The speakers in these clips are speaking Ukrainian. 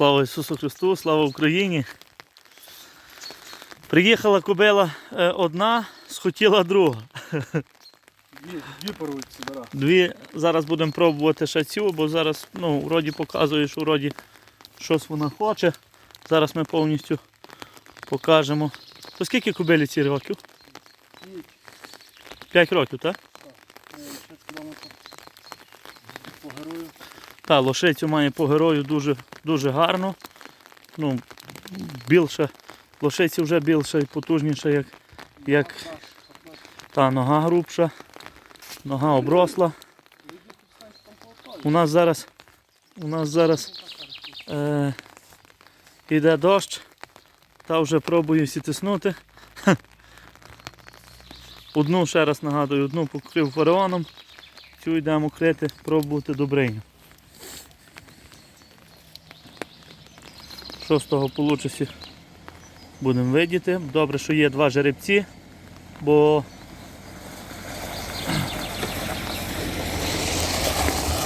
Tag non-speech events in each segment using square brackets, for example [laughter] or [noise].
Слава Ісусу Христу, слава Україні. Приїхала кобила е, одна, схотіла друга. Дві, дві поруються, да. Дві зараз будемо пробувати ще цю, бо зараз ну, вроді показує, що вроді щось вона хоче. Зараз ми повністю покажемо. То скільки кобилі ці років? 5 років, так? е, ще по герою. Та, лошицю має по герою дуже, дуже гарно. Ну, більше, лошиці вже більше і потужніше, як, як та нога грубша, нога обросла. У нас зараз, у нас зараз е, іде дощ, та вже пробую сітиснути. [laughs] Одну, ще раз нагадую, одну покрив фараоном, цю йдемо крити, пробувати добриню. Що з того будемо видіти. Добре, що є два жеребці, бо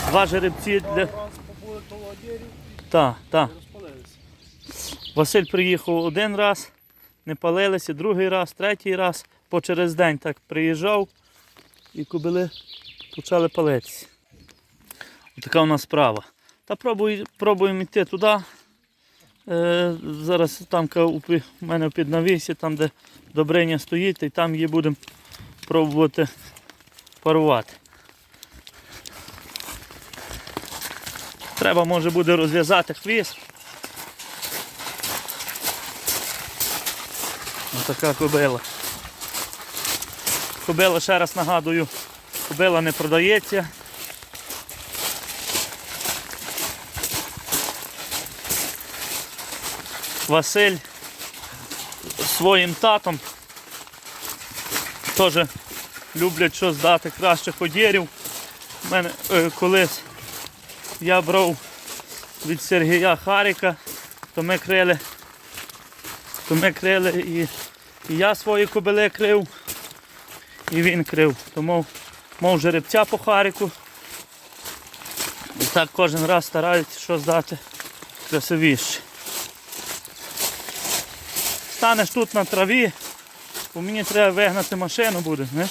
два жеребці для. Так, так. Василь приїхав один раз, не палилися, другий раз, третій раз, по через день так приїжджав і кобили почали палитися. Така у нас справа. Та пробуй, пробуємо йти туди. Е, зараз там у мене під навісі, там де добриня стоїть, і там її будемо пробувати парувати. Треба може буде розв'язати хвіст. Ось така кобила. Кобила, ще раз нагадую, кобила не продається. Василь своїм татом теж люблять щось дати кращих одєрів. У мене е, колись я брав від Сергія Харіка, то ми крили, то ми крили і, і я свої кобили крив, і він крив. Тому мов жеребця по Харіку. І так кожен раз стараються щось дати красивіше. Станеш тут на траві, бо мені треба вигнати машину буде, не?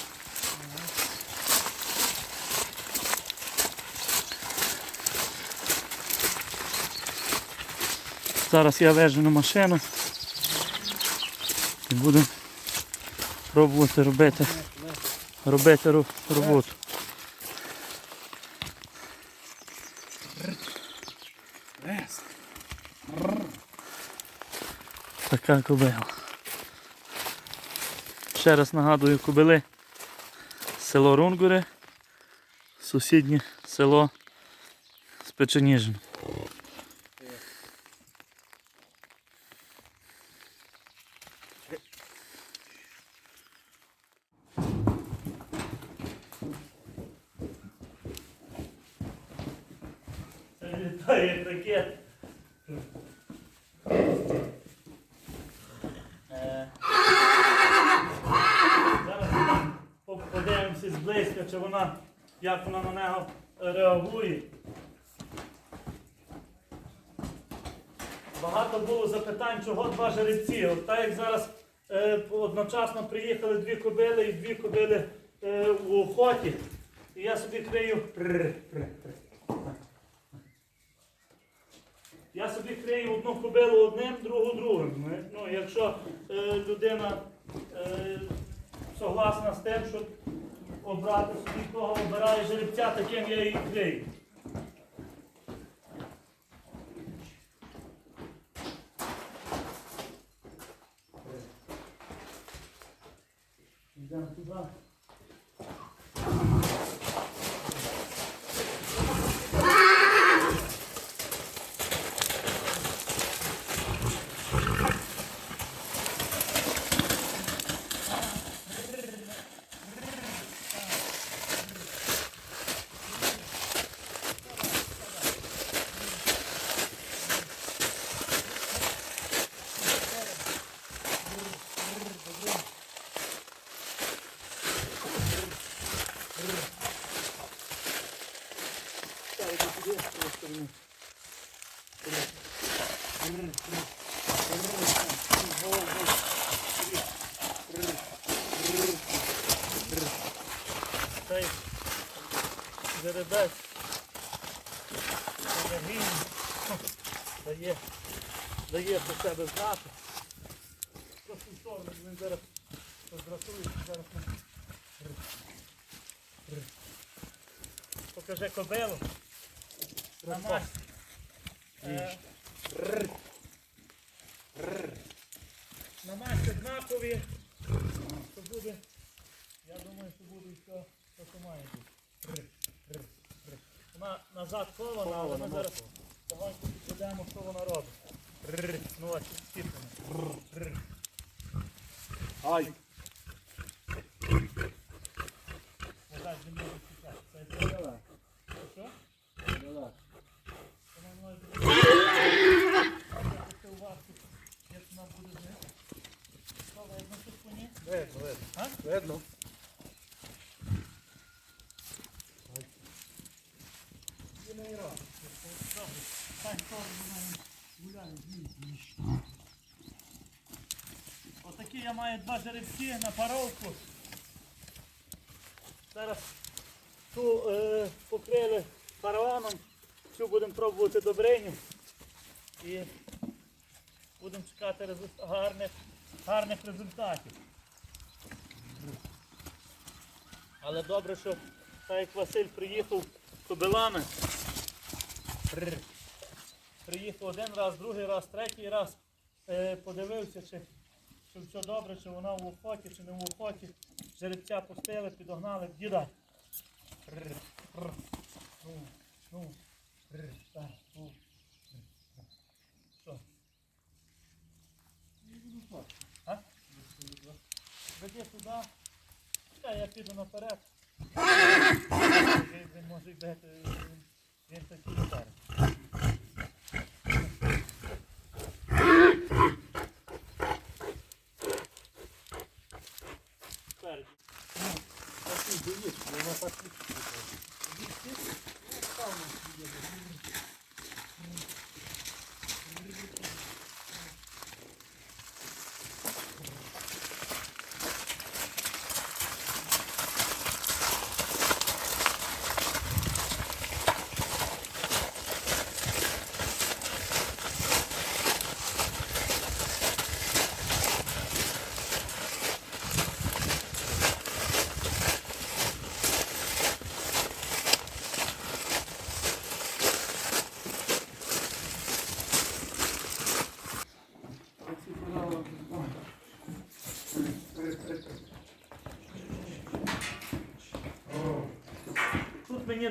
Зараз я вижену машину і буду пробувати робити, робити роботу. Рез. Така кобила. Ще раз нагадую кобили. Село Рунгури, сусіднє село Спеченіжин. Це літає таке. Е, Зараз по- подивимося зблизька, чи вона, як вона на нього реагує. Багато було запитань, чого два жеребці. От так як зараз е, одночасно приїхали дві кобили і дві кобили е, у охоті. І я собі крию. Я собі крию одну кобилу одним, другу другим. Ну, якщо е, людина е, согласна з тим, щоб обрати собі кого обирає жеребця, таким я її крию. Йдемо туди. Цей жеребець енергійний дає, дає про себе знати. В сторону він зараз роздратує, зараз. Покажи кобилу. На мать. Е, однакові. То буде, я думаю, що буде все, що має бути. Вона назад кована, але ми зараз багато підведемо, що вона робить. Ну ось, стіпимо. Ай! Назад не може. Це це що? давай. Видно? Видно. А? Видно. Отакі я маю два жеребці на паровку. Зараз ту е, покрили фараоном, цю будемо пробувати добриню. І будемо чекати резу- гарних, гарних результатів. Але добре, що так як Василь приїхав кобилами. Приїхав один раз, другий раз, третій раз. Е, подивився, чи, чи все добре, чи вона в охоті, чи не в охоті. Жеребця пустили, підогнали, діда. Ну, ну, ну? Веди туди. Чекай, я піду наперед. Він, може йти, він, такий старий. Спереді. Так і доїдь, вона так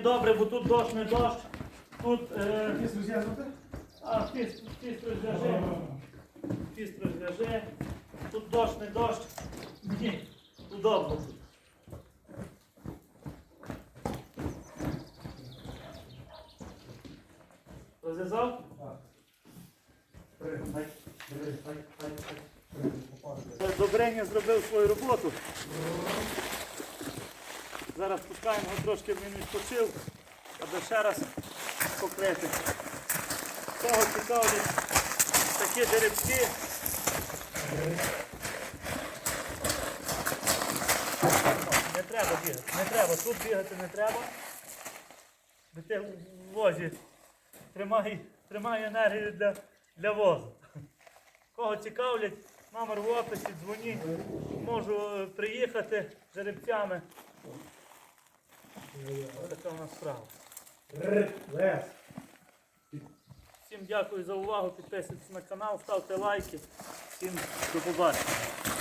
добре, бо тут дощ не дощ. Тут е, Ти зв'язати? а, фіст, фіст розв'яже. Фіст розв'яже. Тут дощ не дощ. Мені удобно тут. Розв'язав? Ай, ай, ай, ай. Це Добрення зробив свою роботу. Зараз пускаємо його трошки він відпочив, аби ще раз покрити. Цього цікавлять такі деревці. Не треба бігати, не треба, тут бігати не треба. Бо ти в возі тримай, тримай енергію для, для возу. Кого цікавлять, номер в описі, дзвоніть, можу е, приїхати жеребцями. Ось така у нас справа. Лес. Всім дякую за увагу, підписуйтесь на канал, ставте лайки. Всім до побачення.